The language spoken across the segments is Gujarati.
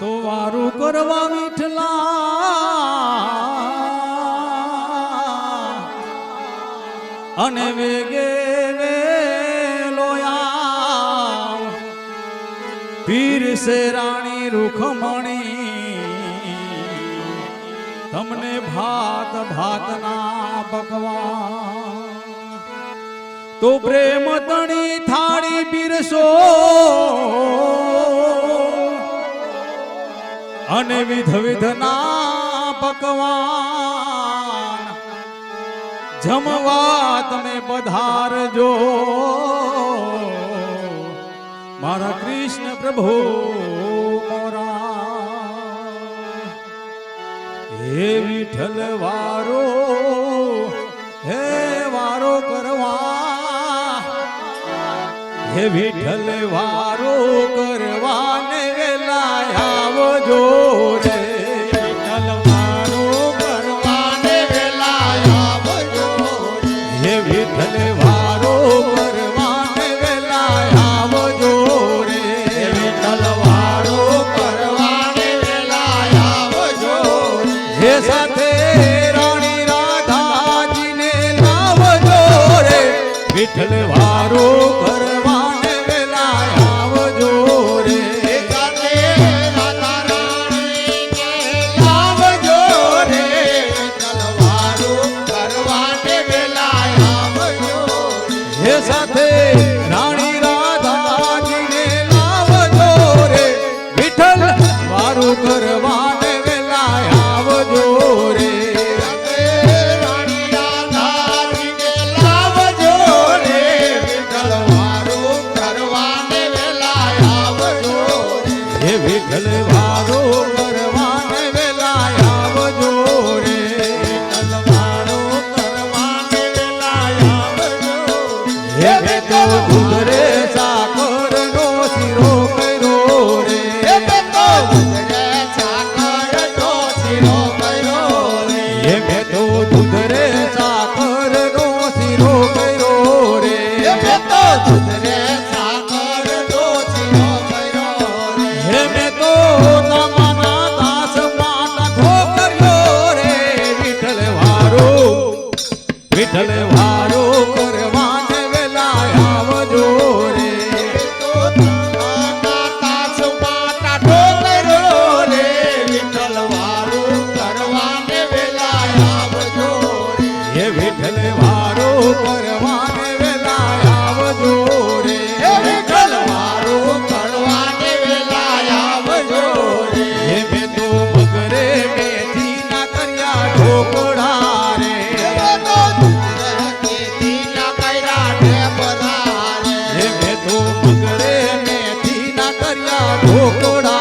તો વારું કરવા મીઠલા અને વેગે લોયા પીર સે રાણી રૂખમણી તમને ભાત, ભાતના પકવા તો પ્રેમ તણી થાળી પીરસો. અને વિધ વિધના પકવાન. જમવા તમે પધારજો. મારા કૃષ્ણ પ્રભુ. હે વિઠલ વારો હે વારો કરવા. હે વિઠલ વારો કરવાને વેલા આવજો રે. 人类啊！તલવારો કરવાને વેલા આવજો રે. તલવારો કરવાને વેલા આવજો હે બે તો ગુજરે સાકર નો શિરો કર્યો રે. હે બે તો ગુજરે સાકર નો શિરો કર્યો રે. હે બે તો ગુજરે સાકર નો શિરો કર્યો રે. હે બે તો ગુજરે ઢોકળા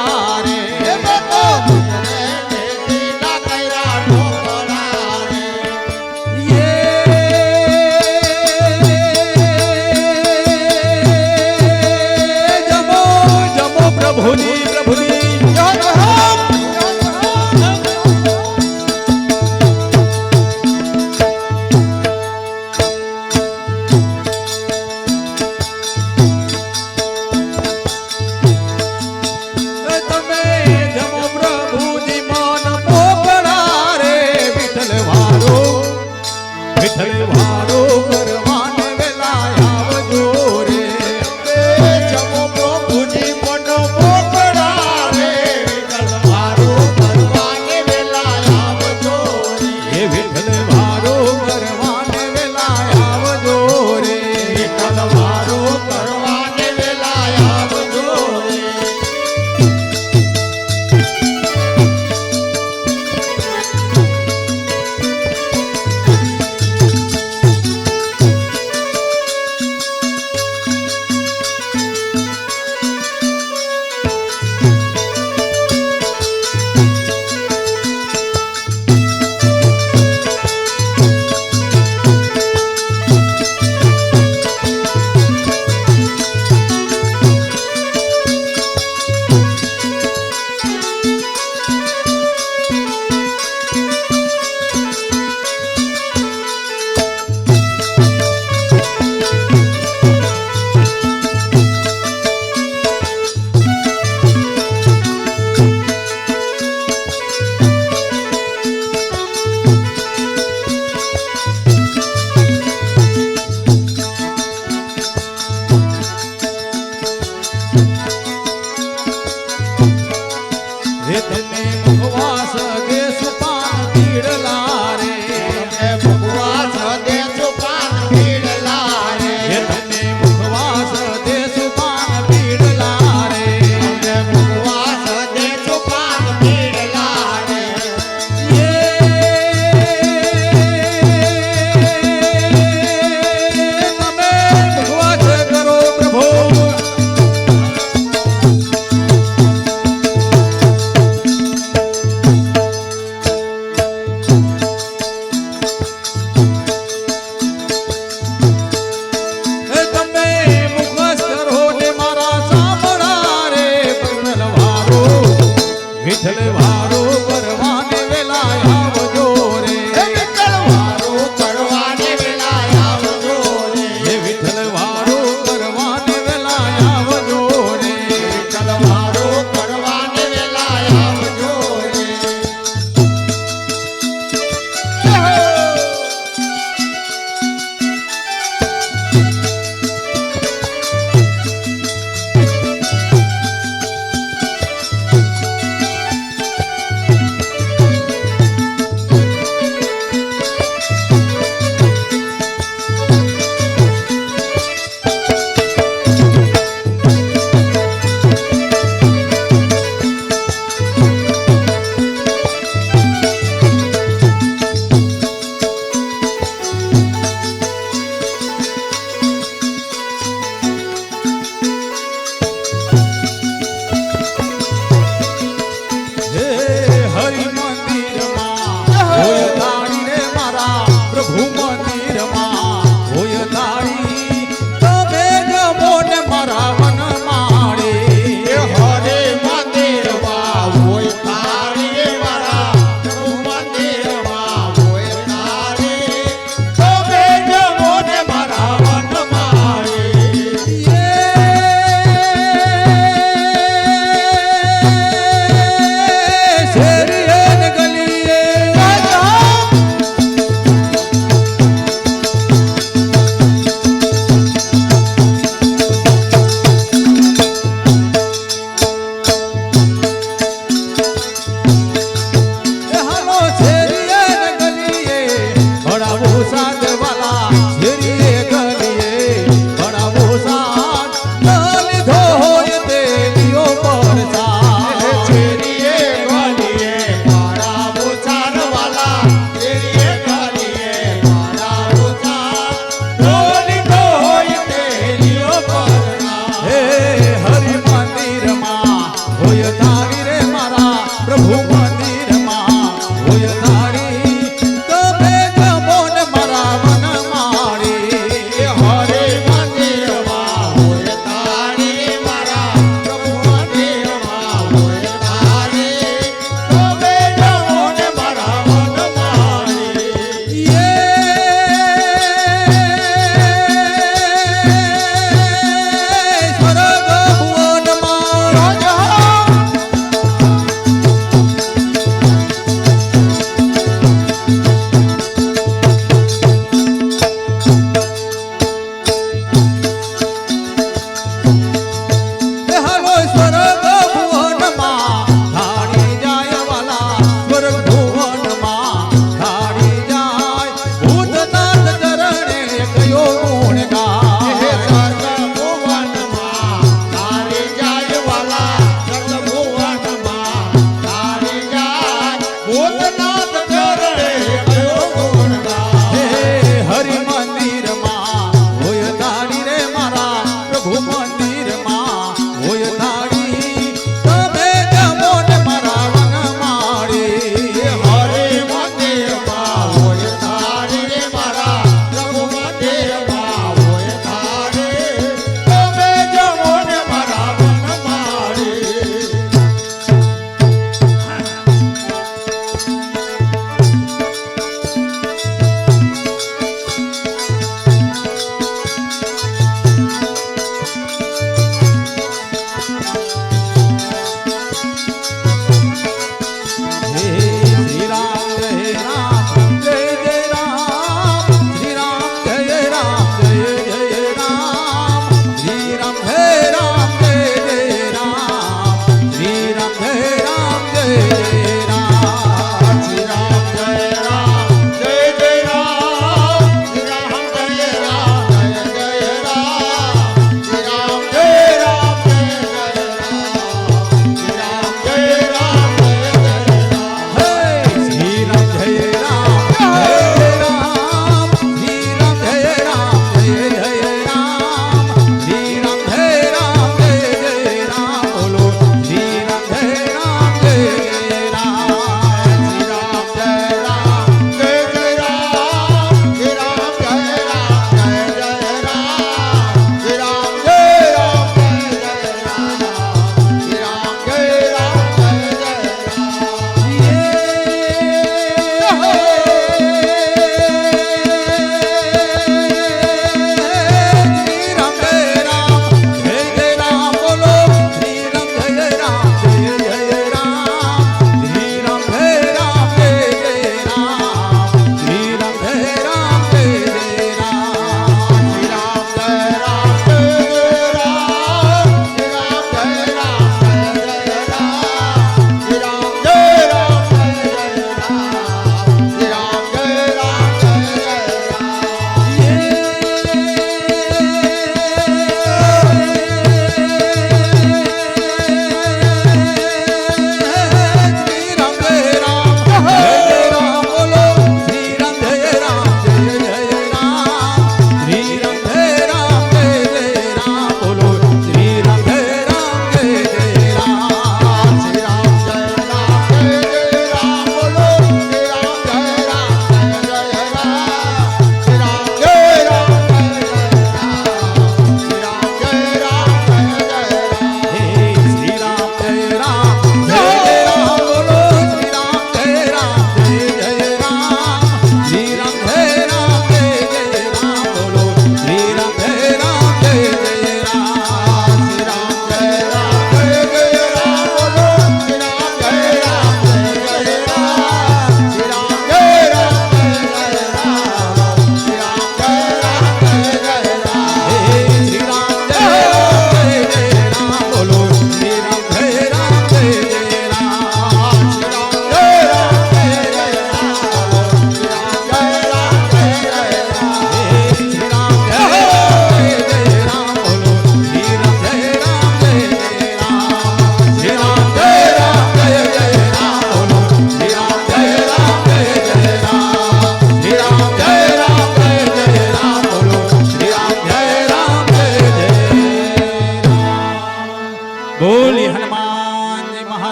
પ્રભુ